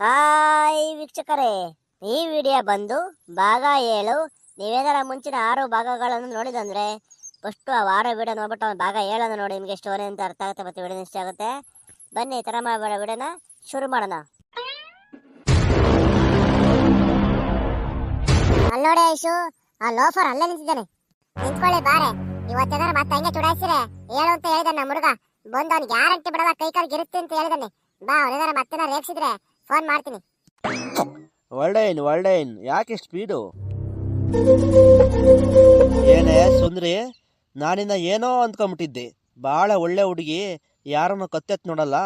Hi ವೀಕ್ಷಕರೇ, ಈ video ಬಂದು ಭಾಗ ಏಳು ನೀವೇನಾರ ಮುಂಚಿನ ಆರು ಭಾಗಗಳನ್ನು ನೋಡಿದಂದ್ರೆ ಫಸ್ಟ್ ಆ ವಾರ ವಿಡಿಯೋ ನೋಡ್ಬಿಟ್ಟು ಭಾಗ ಏಳನ್ನು ನೋಡಿ ನಿಮಗೆ ಸ್ಟೋರಿ ಅಂತ ಅರ್ಥ ಆಗುತ್ತೆ ಮತ್ತೆ ವಿಡಿಯೋ ಇಷ್ಟ ಆಗುತ್ತೆ. ಬನ್ನಿ, ಈ ಥರ ಮಾಡಬೇಡ, ವಿಡಿಯೋನ ಶುರು ಮಾಡೋಣ. ಅಲ್ಲೋಡೆ ಐಶು ಆ ಲೋಫರ್ ಅಲ್ಲೇ ನಿಂತಿದ್ದಾನೆ. ನಿಂತ್ಕೊಳ್ಳಿ ಬಾರೆ ಇವತ್ತೇನಾರು ಮತ್ತೆ ಹಂಗೆ ಚುಡಾಯಿಸಿರೆ ಹೇಳು ಅಂತ ಹೇಳಿದ ನಮ್ಮ ಹುಡುಗ ಬಂದು ಅವ್ನಿಗೆ ಗ್ಯಾರಂಟಿ ಬಿಡಲ್ಲ, ಕೈ ಕಾಲು ಗಿರುತ್ತೆ ಅಂತ ಹೇಳಿದಾನೆ. ಬಾ ಅವನೇನಾರ ಮತ್ತೆ ರೇಗಿಸಿದ್ರೆ ಫೋನ್ ಮಾಡ್ತೀನಿ. ಒಳ್ಳೆಯನ್ ಒಳ್ಳೆಯನ್ ಯಾಕೆ ಸ್ಪೀಡು ಏನೇ ಸುಂದ್ರಿ ನಾನಿನ್ನ ಏನೋ ಅಂದ್ಕೊಂಬಿಟ್ಟಿದ್ದೆ. ಭಾಳ ಒಳ್ಳೆ ಹುಡುಗಿ ಯಾರನ್ನು ಕತ್ತೆತ್ ನೋಡಲ್ಲ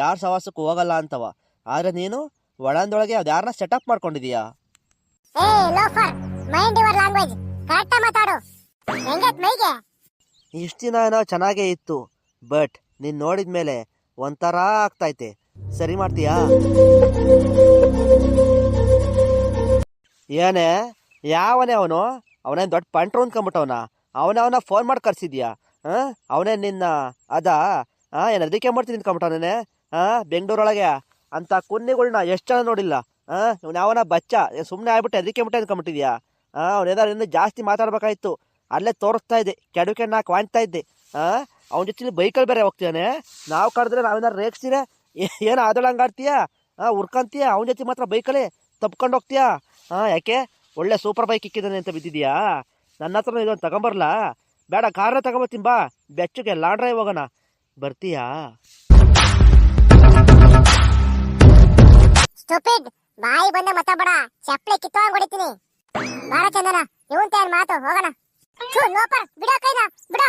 ಯಾರ ಸವಾಸಕ್ಕೂ ಹೋಗಲ್ಲ ಅಂತವ. ಆದ್ರೆ ನೀನು ಒಳಂದೊಳಗೆ ಅದ್ಯಾರನ್ನ ಸೆಟಪ್ ಮಾಡ್ಕೊಂಡಿದೀಯಾ? ಏ loafer mind your language correct ಮಾತಾಡು. ಹೆಂಗೈತ್ ಮೈಗೆ? ಇಷ್ಟು ದಿನ ಏನೋ ಚೆನ್ನಾಗೇ ಇತ್ತು ಬಟ್ ನೀನು ನೋಡಿದ ಮೇಲೆ ಒಂಥರ ಆಗ್ತೈತೆ ಸರಿ ಮಾಡ್ತೀಯಾ? ಏನೇ? ಯಾವನೇ ಅವನು? ಅವನೇ ದೊಡ್ಡ ಪಂಟ್ರು ಅಂದ್ಕೊಂಬಿಟ್ಟವನ ಅವನವನ ಫೋನ್ ಮಾಡಿ ಕರ್ಸಿದ್ಯಾ? ಹಾಂ ಅವನೇ ನಿನ್ನ, ಅದ? ಹಾಂ ಏನು ಅದಕ್ಕೆ ಮಾಡ್ತೀನಿ ನಿಂತ್ಕೊಂಬಿಟ್ಟವನೇ ಹಾಂ ಬೆಂಗಳೂರೊಳಗೆ? ಅಂತ ಕುನ್ನಿಗಳ್ನ ಎಷ್ಟು ಜನ ನೋಡಿಲ್ಲ? ಹಾಂ ಇವ್ನು ಯಾವನ ಬಚ್ಚ? ಸುಮ್ಮನೆ ಆಗ್ಬಿಟ್ಟು ಅದಕ್ಕೆ ಬಿಟ್ಟೆ ಅಂದ್ಕೊಂಬಿಟ್ಟಿದ್ಯಾ ಹಾಂ ಏನಾದ್ರು ಇನ್ನೂ ಜಾಸ್ತಿ ಮಾತಾಡ್ಬೇಕಾಯ್ತು. ಅಲ್ಲೇ ತೋರಿಸ್ತಾ ಇದ್ದೆ ಕೆಡುಕೆ ನಾಲ್ಕು ವಾಣ್ತಾ ಇದ್ದೆ. ಹಾಂ ಅವನ ಜೊತೆ ಬೈಕಲ್ಲಿ ಬೇರೆ ಹೋಗ್ತಿದ್ದಾನೆ ನಾವು ಕರೆದ್ರೆ ನಾವೇನಾರು ರೇಗಿಸ್ತೀರ ಏನು ಆದಳಂಗೆ ಆಡ್ತೀಯಾ? ಹಾಂ ಉರ್ಕೊಂತೀಯ ಅವನ ಜೊತೆ ಮಾತ್ರ ಬೈಕಲ್ಲಿ ತಪ್ಕೊಂಡು ಹೋಗ್ತೀಯಾ? ಹಾಂ ಯಾಕೆ? ಒಳ್ಳೆ ಸೂಪರ್ ಬೈಕ್ ಇಕ್ಕಿದ್ದಾನೆ ಅಂತ ಬಿದ್ದಿದ್ಯಾ? ನನ್ನ ಹತ್ರ ಇದೊಂದು ತಗೊಂಬರಲ್ಲ ಬೇಡ, ಕಾರ್ನ ತಗೊಂಬರ್ತೀನಿ ಬಾ. ಬೆಚ್ಚಗೆ ಲಾಂಡ್ ಡ್ರೈವ್ ಹೋಗೋಣ. ಬರ್ತೀಯಾ? ಸ್ಟೂಪಿಡ್ ಬಾಯಿ ಬಂದ ಮಾತಾಡ ಚಪ್ಪಲಿ ಕಿತ್ತೋಂಗ್ ಹೊಡಿತೀನಿ. ಬಾರ ಚಂದನ ಇವಂತ ಏನ್ ಮಾತು? ಹೋಗೋಣ. ನೋಪರ್ ಬಿಡ ಬಿಡೋ ಕೈನ, ಬಿಡೋ.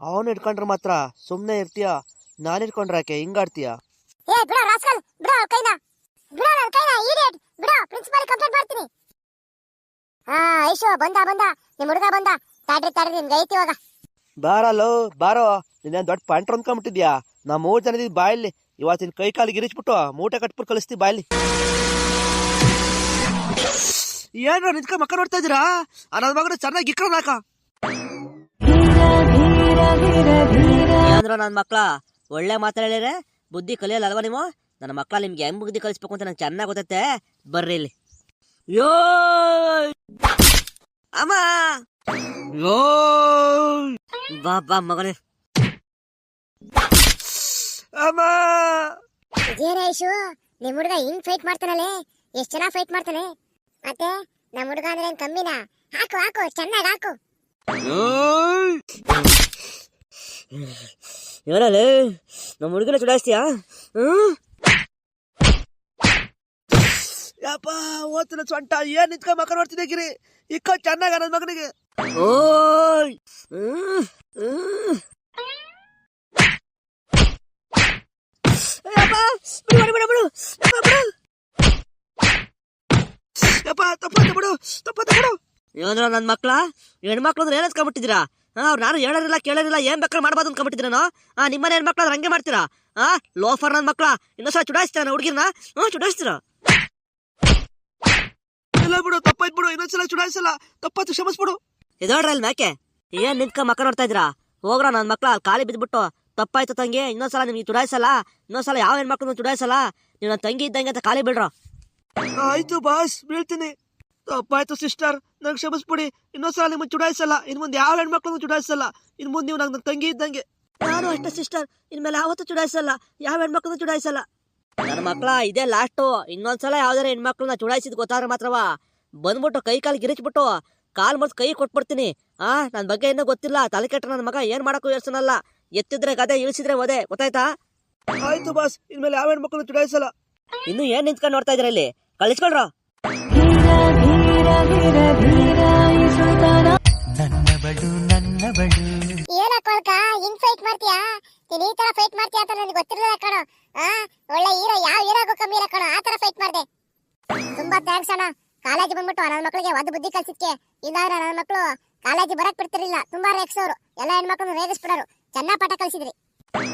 ಅವನು ಇಟ್ಕೊಂಡ್ರೆ ಮಾತ್ರ ಸುಮ್ಮನೆ ಇರ್ತೀಯ? ನಾನು ಇಟ್ಕೊಂಡ್ರೆ ಯಾಕೆ? ಹಿಂಗಾಡ್ತೀಯ ಏ ಬಿಡ ರಾಸ್ಕಲ್ ಬಿಡೋ ಅವ್ನ್ ಕೈನ. ಬಿಡೋ ನನ್ ಕೈನ ಇಡಿಯಟ್ ಬಿಡೋ ಪ್ರಿನ್ಸಿಪಾಲ್ ಕಂಪ್ಲೇಂಟ್ ಮಾಡ್ತೀನಿ. ಹಾ ಐಶು ಬಂದ ಬಂದ. ನಿಮ್ ಹುಡುಗ ಬಂದ. ತಾಡ್ರಿ ತಾಡ್ರಿ ನಿಮ್ಗೆ ಐತಿ ಇವಾಗ. ಬಾರಲ್ಲೋ ಬಾರೋ. ನೀನೇನು ದೊಡ್ಡ ಪಂಟ್ರು ಅಂದ್ಕೊಂಬಿಟ್ಟಿದ್ಯಾ ನಾ ಮೂರು ಜನ ಇದ್ದೀವಿ ಬಾಯಲ್ಲಿ. ಇವತ್ತಿನ ಕೈ ಕಾಲಿಗೆ ಇರಿಸ್ಬಿಟ್ಟು ಮೂಟೆ ಕಟ್ಬಿಟ್ಟು ಕಳಿಸ್ತೀವಿ ಬಾಯಲ್ಲಿ. ಏನ್ರ ನಿಂತ್ಕೊಂಡು ಮಕ್ಕ ನೋಡ್ತಾ ಇದ್ದೀರಾ? ಆ ನನ್ನ ಮಗನ ಚೆನ್ನಾಗಿ ಇಕ್ಕಳ ನಾಕ ಅಂದ್ರ ನನ್ನ ಮಕ್ಕಳ ಒಳ್ಳೆ ಮಾತಾಡಿದ್ರೆ ಬುದ್ಧಿ ಕಲಿಯಲ್ಲ ಅಲ್ವಾ ನೀವು? ನನ್ನ ಮಕ್ಕಳ ನಿಮ್ಗೆ ಹೆಂಗ್ ಬುದ್ಧಿ ಕಲಿಸ್ಬೇಕು ಅಂತ ನಂಗೆ ಚೆನ್ನಾಗಿ ಗೊತ್ತೈತೆ. ಬರ್ರಿ ಇಲ್ಲಿ. ಯೋ ಅಮ್ಮ! ಯೋ ಬಾ ಬಾ ಮಗನೇ ಅಮ್ಮ! ಇದೇನ ಐಶು ನಿಮ್ ಹುಡುಗ ಹಿಂಗ್ ಫೈಟ್ ಮಾಡ್ತಾನಲ್ಲೇ? ಎಷ್ಟ್ ಚೆನ್ನಾಗಿ ಫೈಟ್ ಮಾಡ್ತಾನೆ? ಮತ್ತೆ ನಮ್ಮ ಹುಡುಗ ಅಂದ್ರೆ ಏನ್ ಕಮ್ಮಿನಾ? ಹಾಕು ಹಾಕು ಚೆನ್ನಾಗಿ ಹಾಕು. ಇವರಲ್ಲಿ? ನಮ್ಮ ಹುಡುಗನ ಚುಡಾಯಿಸ್ತೀಯಾ ಯಪ್ಪ ಓದ್ತಿನ ಸೊಂಟ ಏನ್ ನಿಂತ್ಕೊಂಡ್ ಮಕ್ಕ ನೋಡ್ತಿದ್ದೆ ಗಿರಿ? ಇಕ್ಕ ಚೆನ್ನಾಗ ನನ್ನ ಮಗನಿಗೆ. ಓಯ್! ಏನಂದ್ರ ನನ್ನ ಮಕ್ಳ? ಹೆಣ್ಮಕ್ಳು ಅಂದ್ರೆ ಏನ್ ಅನ್ಕೊಂಡ್ಬಿಟ್ಟಿದ್ದೀರಾ ಹಾ ಅವ್ರು ನಾನು ಹೇಳೋರಿಲ್ಲ ಕೇಳೋರಿಲ್ಲ ಏನ್ ಬೇಕಾದ್ರೆ ಮಾಡ್ಬಾರ್ದು ನಾನು. ಆ ನಿಮ್ಮನೆ ಹೆಣ್ಮಕ್ಳು ಅದ್ರ ಹಂಗೆ ಮಾಡ್ತೀರಾ? ಆ ಲೋಫರ್ ನನ್ನ ಮಕ್ಳ ಇನ್ನೊಂದ್ಸಲ ಚುಡಾಯಿಸ್ತೀರ ಹುಡುಗಿರ್ನ? ಹ್ಞೂ ಚುಡಾಯಿಸ್ತೀರ? ಇಲ್ಲ ಬಿಡು ತಪ್ಪಾಯ್ತು ಬಿಡು ಇನ್ನೊಂದ್ಸಲ ಚುಡಾಯಿಸಲ್ಲ. ತಪ್ಪಾಯ್ತು ಕ್ಷಮಿಸ್ಬಿಡು. ಅಲ್ಲಿ ಮ್ಯಾಕೆ. ಏನ್ ನಿಂತ್ಕ ಮಕ್ಕ ನೋಡ್ತಾ ಇದ್ದೀರಾ? ಹೋಗ್ರ ನನ್ನ ಮಕ್ಳ ಅಲ್ಲಿ ಖಾಲಿ ಬಿದ್ಬಿಟ್ಟು. ತಪ್ಪಾಯ್ತು ತಂಗಿ ಇನ್ನೊಂದ್ಸಲ ನಿಮ್ಗೆ ಚುಡಾಯಿಸಲ್ಲ. ಇನ್ನೊಂದ್ಸಲ ಯಾವ ಹೆಣ್ಮಕ್ಳು ಚುಡಾಯಿಸಲ್ಲ? ನೀವು ನನ್ನ ತಂಗಿ ಇದ್ದಂಗೆ ಅಂತ ಖಾಲಿ ಬಿಡ್ರ. ಆಯ್ತು ಬಾಸ್ ಬೀಳ್ತೀನಿ. ತಪ್ಪಾಯ್ತು ಸಿಸ್ಟರ್. ನಂಗೆ ಕ್ಷಮಿಸ್ಬಿಡಿ. ಇನ್ನೊಂದ್ಸಲ ನಿಮ್ಮನ್ನು ಚುಡಾಯಿಸಲ್ಲ. ಇನ್ ಮುಂದೆ ಯಾವ ಹೆಣ್ಮಕ್ಳನ್ನು ಚುಡಾಯಿಸಲ್ಲ. ಇನ್ ಮುಂದೆ ನೀವು ನಂಗೆ ತಂಗಿ ಇದ್ದಂಗೆ. ನಾನು ಅಷ್ಟೇ ಸಿಸ್ಟರ್. ಇನ್ಮೇಲೆ ಯಾವತ್ತೂ ಚುಡಾಯಿಸಲ್ಲ. ಯಾವ ಹೆಣ್ಮಕ್ಳನ್ನು ಚುಡಾಯಿಸಲ್ಲ. ನನ್ನ ಮಕ್ಳ ಇದೇ ಲಾಸ್ಟು ಇನ್ನೊಂದ್ಸಲ ಯಾವ್ದಾರ ಹೆಣ್ಮಕ್ಳನ್ನ ಚುಡಾಯಿಸಿದ್ ಗೊತ್ತಾದ್ರೆ ಮಾತ್ರವ? ಬಂದ್ಬಿಟ್ಟು ಕೈ ಕಾಲು ಗಿರಿಚ್ಬಿಟ್ಟು ಕಾಲ್ ಮುರ್ದು ಕೈ ಕೊಟ್ಬಿಡ್ತೀನಿ. ಆ ನನ್ನ ಬಗ್ಗೆ ಏನೂ ಗೊತ್ತಿಲ್ಲ. ತಲೆ ಕೆಟ್ಟ ನನ್ನ ಮಗ ಏನ್ ಮಾಡಕ್ಕೂ ಯೋಚನಲ್ಲ. ಎತ್ತಿದ್ರೆ ಗದೆ ಇಳಿಸಿದ್ರೆ ಓದೆ ಗೊತ್ತಾಯ್ತಾ? ಆಯ್ತು ಬಾಸ್ ಇನ್ಮೇಲೆ ಯಾವ ಹೆಣ್ಮಕ್ಳು ಚುಡಾಯಿಸಲ್ಲ. ಇನ್ನು ಏನ್ ನಿಂತ್ಕೊಂಡು ನೋಡ್ತಾ ಇದ್ರ ಇಲ್ಲಿ? ಕಳಿಸ್ಕೊಳ್ರ. ಏನ ಕೊಳ್ಕ? ಹಿಂಗ್ ಫೈಟ್ ಮಾಡ್ತೀಯಾ? ನೀನ್ ಈ ತರ ಫೈಟ್ ಮಾಡ್ತೀಯ ಅಂತ ನನಗೆ ಗೊತ್ತಿರಲಿಲ್ಲ ಕಣೋ. ಆ? ಒಳ್ಳೆ ಹೀರೋ ಯಾವ ಹೀರೋಗೂ ಕಮ್ಮಿ ಇಲ್ಲ ಕಣೋ. ಆ ತರ ಫೈಟ್ ಮಾಡ್ದೆ. ತುಂಬಾ ಥ್ಯಾಂಕ್ಸ್ ಅಣ್ಣ. ಕಾಲೇಜ್ ಬಂದ್ಬಿಟ್ಟು ನನ್ನ ಮಕ್ಕಳಿಗೆ ಒಂದು ಬುದ್ಧಿ ಕಲ್ಸಿದ್ಕೆ. ಇಲ್ಲಾಂದ್ರೆ ನನ್ನ ಮಕ್ಕಳು ಕಾಲೇಜ್ ಬರಕ್ ಬಿಡ್ತಿರ್ಲಿಲ್ಲ. ತುಂಬಾ ರೇಗಿಸೋರು ಎಲ್ಲ ಹೆಣ್ಮಕ್ಳನ್ನ ರೇಗಿಸ್ಬಿಡೋರು. ಚೆನ್ನಾಗ್ ಪಾಠ ಕಲಿಸಿದ್ರಿ.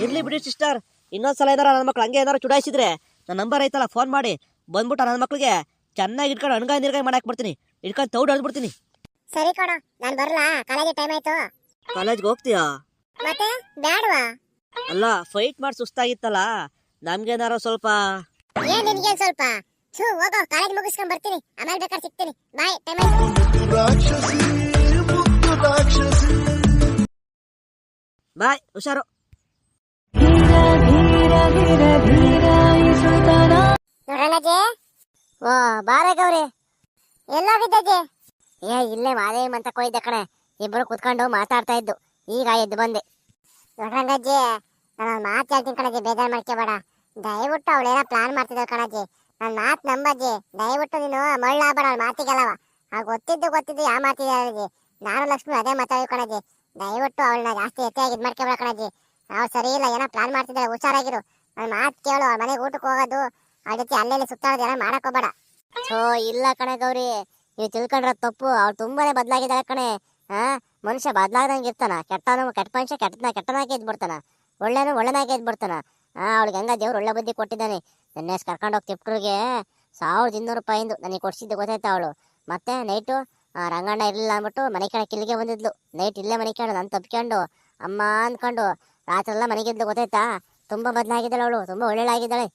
ಇರ್ಲಿ ಬಿಡಿ ಸಿಸ್ಟರ್ ಇನ್ನೊಂದ್ಸಲ ಏನಾರ ನನ್ನ ಮಕ್ಳು ಹಂಗೆ ಏನಾರು ಚುಡಾಯಿಸಿದ್ರೆ ನನ್ನ ನಂಬರ್ ಐತಲ್ಲ ಫೋನ್ ಮಾಡಿ. ಬಂದ್ಬಿಟ್ಟು ನನ್ನ ಮಕ್ಳಿಗೆ ಚೆನ್ನಾಗಿ ಇಟ್ಕೊಂಡು ಅಣ್ಗಾಯಿ ನೀರ್ಗಾಯಿ ಮಾಡಾಕ್ ಬಿಡ್ತೀನಿ ಇಟ್ಕೊಂಡು ತೌಡ್ ಹೊಡ್ಬಿಡ್ತೀನಿ ಸರಿ ಕಣೋ ನಾನ್ ಬರಲ್ಲ ಕಾಲೇಜ್ ಟೈಮ್ ಆಯ್ತು ಕಾಲೇಜ್ಗೆ ಹೋಗ್ತೀಯಾ ಮತ್ತೆ ಬ್ಯಾಡ್ವಾ ಅಲ್ಲ ಫೈಟ್ ಮಾಡಿ ಸುಸ್ತಾಗಿತ್ತಲ್ಲ ನಮ್ಗೇನಾರ ಸ್ವಲ್ಪ ಏನ್ ನಿನ್ಗೇನ್ ಸ್ವಲ್ಪ ಥೂ ಹೋಗೋ ಕಾಲೇಜ್ ಮುಗಿಸ್ಕೊಂಡ್ ಬರ್ತೀನಿ. ಆಮೇಲೆ ಬೇಕಾದ್ರೆ ಸಿಗ್ತೀನಿ. ಬಾಯ್ ಟೈಮ್ ರಾಕ್ಷಸಿ ಮುದ್ದು ರಾಕ್ಷಸಿ ಬಾಯ್ ಹುಷಾರು ನೋಡಣ್ಣಜ್ಜಿ ಓ ಬಾರೆ ಗೌರಿ ಎಲ್ಲೋಗಿದ್ದಜ್ಜಿ ಏ, ಇಲ್ಲೇ ಮಾದೇವಿ ಅಂತ ಕೊಯ್ದೆ ಕಣೆ. ಇಬ್ರು ಕುತ್ಕೊಂಡು ಮಾತಾಡ್ತಾ ಇದ್ದು. ಈಗ ಎದ್ದು ಬಂದೆ. ನೋಡ್ರಂಗಜ್ಜಿ, ನಾನು ಮಾತು ಹೇಳ್ತೀನಿ ಕಣಜ್ಜಿ, ಬೇಜಾರು ಮಾಡ್ಕೋಬೇಡ ದಯವಿಟ್ಟು ಅವಳೇನೋ ಪ್ಲಾನ್ ಮಾಡ್ತಿದ್ದಾಳೆ ಕಣಜ್ಜಿ. ನನ್ನ ಮಾತು ನಂಬಜ್ಜಿ. ದಯವಿಟ್ಟು ನೀನು ಮಳ್ಳಾಗಬೇಡ ಅವಳ ಮಾತಿಗೆಲ್ಲವ. ಆ ಗೊತ್ತಿದ್ದು ಗೊತ್ತಿದ್ದು ಯಾ ಮಾಡ್ತಿದ್ದಾಳೆ ನಾನು ಲಕ್ಷ್ಮಿ ಅದೇ ಮಾತಾಡಿ ಕಣಜ್ಜಿ. ದಯವಿಟ್ಟು ಅವಳನ್ನ ಜಾಸ್ತಿ ಹೆಚ್ಚಾಗಿ ಇದು ಮಾಡ್ಕೋಬೇಡ ಕಣಜ್ಜಿ. ನಾವು ಸರಿ ಇಲ್ಲ, ಏನೋ ಪ್ಲಾನ್ ಮಾಡ್ತಿದ್ದಾಳೆ ಹುಷಾರಾಗಿರು. ನನ್ನ ಮಾತು ಕೇಳು ಅವ್ರ ಮನೆಗೆ ಊಟಕ್ಕೆ ಹೋಗೋದು. ಅವ್ಳ ಅಲ್ಲೇ ಸುತ್ತಾಡೋದು ಮಾಡಕ್ ಹೋಗ್ಬೇಡ. ಥೋ ಇಲ್ಲ ಕಣೆ ಗೌರಿ. ನೀವು ತಿಳ್ಕೊಂಡ್ರ ತಪ್ಪು. ಅವ್ರು ತುಂಬಾನೇ ಬದಲಾಗಿದ್ದಾಳೆ ಕಣೆ. ಹಾ ಮನುಷ್ಯ ಬದಲಾಗ್ದಂಗೆ ಇರ್ತಾನ. ಕೆಟ್ಟನು ಕೆಟ್ಟ ಮನುಷ್ಯ ಕೆಟ್ಟನ ಕೆಟ್ಟನಾಗೆ ಇದ್ಬಿಡ್ತಾನ. ಒಳ್ಳೆನು ಒಳ್ಳೆನಾಗೆ ಇದ್ಬಿಡ್ತಾನ. ಹಾ ಅವ್ಳಿಗೆ ಹಂಗ ದೇವ್ರು ಒಳ್ಳೆ ಬುದ್ಧಿ ಕೊಟ್ಟಿದ್ದಾನೆ. ನೆನ್ನೆ ಕರ್ಕೊಂಡು ಹೋಗಿ ತಿಪ್ಟ್ರಿಗೆ ಸಾವಿರದ ಇನ್ನೂರು ರೂಪಾಯಿಂದು ನನಗೆ ಕೊಡ್ಸಿದ್ದು ಗೊತ್ತಾಯ್ತು ಅವಳು. ಮತ್ತೆ ನೈಟು? ರಂಗಣ್ಣ ಇರಲಿಲ್ಲ ಅಂದ್ಬಿಟ್ಟು ಮನೆ ಕಣ ಇಲ್ಲಿಗೆ ಬಂದಿದ್ಲು. ನೈಟ್ ಇಲ್ಲೇ ಮನೆ ಕೇಳು, ನಾನು ತಪ್ಕೊಂಡು ಅಮ್ಮ ಅಂದ್ಕೊಂಡು. ರಾತ್ರಿ ಎಲ್ಲ ಮನೆಗಿದ್ಲು ಗೊತ್ತಾಯ್ತಾ? ತುಂಬಾ ಬದಲಾಗಿದ್ದಾಳೆ ಅವಳು. ತುಂಬಾ ಒಳ್ಳೆಳಾಗಿದ್ದಾಳೆ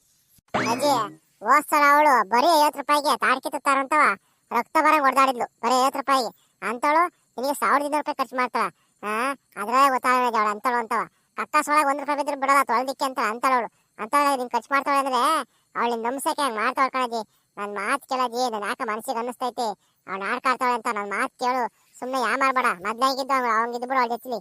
ಅಜ್ಜಿ ಹೋದ್ಸಲ ಅವಳು ಬರೀ ಐವತ್ತು ರೂಪಾಯಿಗೆ ತಾಡ್ಕಿ ತುತ್ತಾರಂತವ ರಕ್ತ ಬರಂಗ್ ಹೊಡೆದಾಡಿದ್ಲು, ಬರೀ ಐವತ್ತು ರೂಪಾಯಿಗೆ. ಅಂತವಳು, ನಿನಗೆ ಸಾವಿರದ ಇನ್ನೂರು ರೂಪಾಯಿ ಖರ್ಚು ಮಾಡ್ತಾಳ. ಹಾ ಅದ್ರಾಗ ಗೊತ್ತಾಗಿದೆ ಅವಳು ಅಂತಳು ಅಂತವ. ಕಕ್ಕಾಸ್ ಒಳಗೆ ಒಂದು ರೂಪಾಯಿ ಬಿದ್ರೆ ಬಿಡಲ್ಲ, ತೊಳೆದಿಕ್ಕೆ ಅಂತ ಅಂತಳು ಅಂತವಳ, ನೀನ್ ಖರ್ಚು ಮಾಡ್ತಾಳೆ ಅಂದ್ರೆ ಅವಳಿನ ನಂಬಿಸಕ್ಕೆ ಹಂಗ್ ಮಾಡ್ತಾಳ ಕಣಜಿ ನನ್ ಮಾತು ಕೇಳಜಿ ನನ್ ಯಾಕೆ ಮನಸ್ಸಿಗೆ ಅನ್ನಿಸ್ತೈತಿ? ಅವ್ಳು ಆಡ್ಕಾಡ್ತಾಳೆ ಅಂತ ನನ್ ಮಾತು ಕೇಳು. ಸುಮ್ಮನೆ ಯಾ ಮಾಡ್ಬೇಡ ಮೊದ್ಲಾಗಿದ್ದು ಅವಂಗಿದ್ದು ಬಿಡು ಅವಳ ಜೊತೆಲಿ.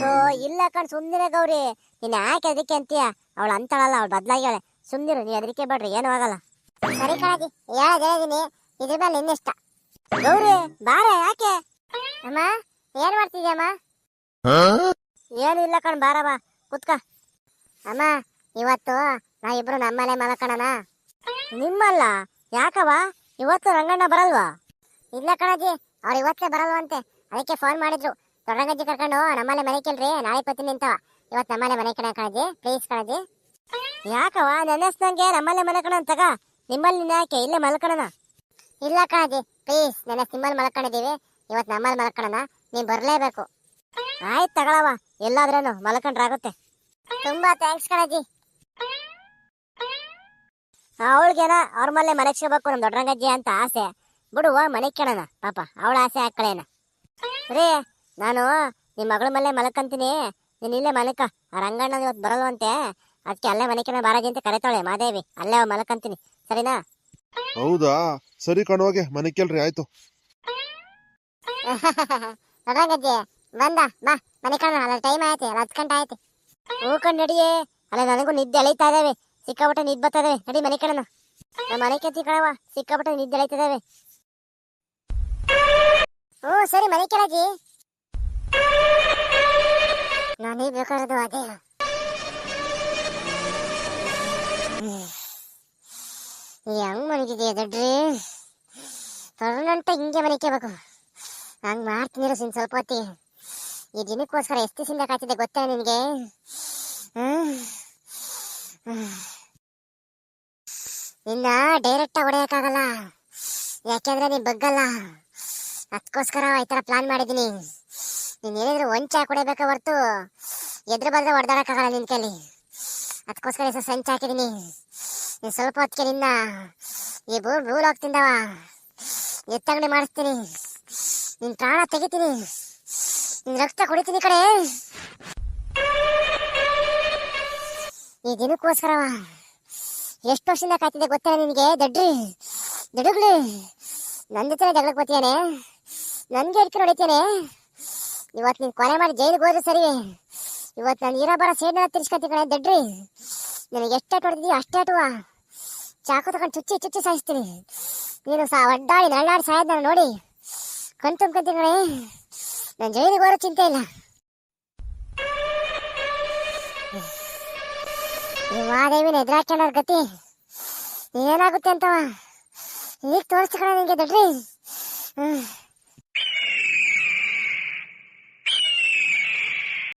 ಸೊ ಇಲ್ಲ ಕಣ್ ಸುಮ್ಮನೆ ಗೌರಿ. ನೀನ್ ಯಾಕೆ ಅದಕ್ಕೆ ಅಂತೀಯ? ಅವಳು ಅಂತಳಲ್ಲ, ಅವಳು ಬದ್ಲಾಗ್ಯಾಳೆ. ಸುಮ್ನಿರು, ನೀ ಅದಕ್ಕೆ ಬೇಡ್ರಿ, ಏನು ಆಗಲ್ಲ. ಸರಿ ಕಣಜಿ, ಹೇಳದ್ ಹೇಳಿದೀನಿ ಇದ್ರ ಮೇಲೆ ನಿನ್ನಿಷ್ಟ ಗೌರಿ, ಬಾರ, ಯಾಕೆ? ಅಮ್ಮ, ಏನ್ ಮಾಡ್ತಿದ್ಯಮ್ಮ ಏನು ಇಲ್ಲ ಕಣ್ ಬಾ, ಕುತ್ಕ. ಅಮ್ಮ, ಇವತ್ತು ನಾ ಇಬ್ರು ನಮ್ಮನೆ ಮಲಕಣನ? ನಿಮ್ಮಲ್ಲ? ಯಾಕವ ಇವತ್ತು ರಂಗಣ್ಣ ಬರಲ್ವಾ? ಇಲ್ಲ ಕಣಜಿ, ಅವ್ರು ಇವತ್ತೇ ಬರಲ್ವಂತೆ. ಅದಕ್ಕೆ ಫೋನ್ ಮಾಡಿದ್ರು. ದೊಡ್ಡಗಜ್ಜಿ ಕರ್ಕೊಂಡು, ನಮ್ಮನೆ ಮನೆ ಕೇಳ್ರಿ, ನಾಳೆ ಪತ್ತಿ ನಿಂತವ ಇವತ್ತು ನಮ್ಮನೆ ಮನೆ ಕಣ ಕಣಜಿ ಪ್ಲೀಸ್ ಕಣಜಿ. ಯಾಕವ ನೆನೆಸ್ದಂಗೆ ನಮ್ಮಲ್ಲೇ ಮಲಕಣ ತಗ. ನಿಮ್ಮಲ್ಲಿ ಯಾಕೆ ಇಲ್ಲೇ ಮಲ್ಕೊಳನ? ಇಲ್ಲ ಕಣಜಿ ಪ್ಲೀಸ್ ನೆನೆ ನಿಮ್ಮಲ್ಲಿ ಮಲ್ಕೊಂಡಿದೀವಿ ಇವತ್ತು ನಮ್ಮಲ್ಲಿ ಮಲ್ಕೊಳನ ನೀನ್ ಬರಲೇಬೇಕು. ಆಯ್ತು ತಗೊಳವ ಎಲ್ಲಾದ್ರೇನು ಮಲ್ಕೊಂಡ್ರಾಗುತ್ತೆ. ತುಂಬಾ ಥ್ಯಾಂಕ್ಸ್ ಕಣಜಿ ಅವಳಿಗೇನ ಅವ್ರ ಮಲ್ಲೆ ಮನೆಗ್ಸ್ಕೋಬೇಕು ನಮ್ ದೊಡ್ಡರಂಗಜ್ಜಿ ಅಂತ ಆಸೆ. ಬಿಡುವ ಮನೆ ಕೇಳೋಣ. ಪಾಪ, ಅವಳ ಆಸೆ ಹಾಕಳೇನ ರೀ, ನಾನು ನಿಮ್ಮ ಮಗಳ ಮೇಲೆ ಮಲ್ಕಂತೀನಿ. ನೀನ್ ಇಲ್ಲೇ ಮಲಕ. ಆ ರಂಗಣ್ಣ ಇವತ್ತು ಬರಲ್ವಂತೆ. ಅದಕ್ಕೆ ಅಲ್ಲೇ ಮನೆ ಕೇಳ ಬಾರಾಜಿ ಅಂತ ಕರೆತಾಳೆ ಮಾದೇವಿ. ಅಲ್ಲೇ ಮಲಕಂತೀನಿ. ಸರಿನಾ? ಹೌದಾ? ಸರಿ ಕಣೋಗೆ ಮನೆ ಕೇಳ್ರಿ ಆಯ್ತು. ದೊಡ್ಡರಂಗಜ್ಜಿ ಬಂದ ಬಾ. ಮನೆ ಕಾಣ ಅಲ್ಲ ಟೈಮ್ ಆಯ್ತು ಅಲ್ಲ ಹತ್ತು ಗಂಟೆ ಆಯ್ತು. ಹೂಕೊಂಡು ನಡಿಯೇ. ಅಲ್ಲ ನನಗೂ ನಿದ್ದೆ ಎಳೀತಾ ಇದಾವೆ. ಸಿಕ್ಕಾಪಟ್ಟೆ ನಿದ್ದೆ ಬರ್ತಾ ಇದಾವೆ. ನಡಿ ಮನೆ ಕಣನ ನಮ್ಮ ಮನೆ ಕೆತ್ತಿ ಕಣವ ಸಿಕ್ಕಾಪಟ್ಟೆ ನಿದ್ದೆ ಎಳೀತಾ ಇದಾವೆ. ಹ್ಞೂ ಸರಿ ಮನೆ ಕೆಳಜಿ ಸಿನ್ ಸ್ವಲ್ಪ ಹೊತ್ತಿ ಈ ದಿನಕ್ಕೋಸ್ಕರ ಎಷ್ಟು ದಿವಸದಿಂದ ಗೊತ್ತಾ ನಿನಗೆ? ನಿನ್ನ ಡೈರೆಕ್ಟ್ ಹೊಡೆಯಕ್ಕಾಗಲ್ಲ. ಯಾಕೆಂದ್ರೆ ನೀನ್ ಬಗ್ಗಲ್ಲ. ಅದಕ್ಕೋಸ್ಕರ ಈ ತರ ಪ್ಲಾನ್ ಮಾಡಿದೀನಿ ನೀನ್ ಏನಿದ್ರು ಒಂಚ ಹೊಡಿಬೇಕಾ ಹೊರ್ತು? ಎದ್ರ ಬಂದ್ರೆ ಹೊಡೆದಾಡಕ್ಕಾಗಲ್ಲ ನಿನ್ ಕೈಲಿ. ಅದಕ್ಕೋಸ್ಕರ ಹೆಸರು ಸಂಚ ಹಾಕಿದೀನಿ ನೀನ್ ಸ್ವಲ್ಪ ಹೊತ್ತಿಗೆ ನಿನ್ನ. ಈ ಭೂ ಭೂಲ್ ಹೋಗ್ತಿಂದವ ಎತ್ತಂಗಡಿ ಮಾಡಿಸ್ತೀನಿ. ನಿನ್ ಪ್ರಾಣ ತೆಗಿತೀನಿ. ನಿನ್ ರಕ್ತ ಕುಡಿತೀನಿ ಕಡೆ ಈ ದಿನಕ್ಕೋಸ್ಕರವ ಎಷ್ಟು ವರ್ಷದಿಂದ ಕಾಯ್ತಿದ್ದೆ ಗೊತ್ತಾ ನಿನಗೆ, ದಡ್ರಿ? ದಡುಗ್ಲಿ ನನ್ನ ಜೊತೆ ಜಗಳಕ್ಕೆ ಬರ್ತೀಯಾನೆ? ನನ್ಗೆ ಹಿಡ್ಕೊಂಡು ಹೊಡಿತೇನೆ ಇವತ್ತು ನೀನು ಕೊನೆ ಮಾಡಿ ಜೈಲಿಗೆ ಹೋದ್ರೆ ಸರಿ. ಇವತ್ತು ನಾನು ಇರೋ ಬರೋ ಸೇಡ್ನ ತಿರ್ಸ್ಕೊತೀನಿ ಕಣೆ, ದಡ್ರಿ? ನನಗೆ ಎಷ್ಟು ಹೊಡೆದಿದ್ಯೋ ಅಷ್ಟೇ ಆಟುವ ಚಾಕು ತಗೊಂಡು ಚುಚ್ಚಿ ಚುಚ್ಚಿ ಸಾಯಿಸ್ತೀನಿ. ನೀನು ಸಹ ಒಡ್ಡಾಡಿ ನಳ್ಳಾಡಿ ಸಾಯದ್ ನಾನು ನೋಡಿ. ಕಣ್ ತುಂಬ್ಕೊಂತೀನಿ ಕಣೆ. ನಾನು ಜೈಲಿಗೆ ಬರೋ ಚಿಂತೆ ಇಲ್ಲ. ಮಾದೇವಿನ ಎದುರಾಕೊಂಡವ್ರ ಗತಿ ಏನಾಗುತ್ತೆ ಅಂತವ? ಈಗ ತೋರಿಸ್ತಿ ನಿಮಗೆ ದಡ್ರಿ. ಹ್ಮ್.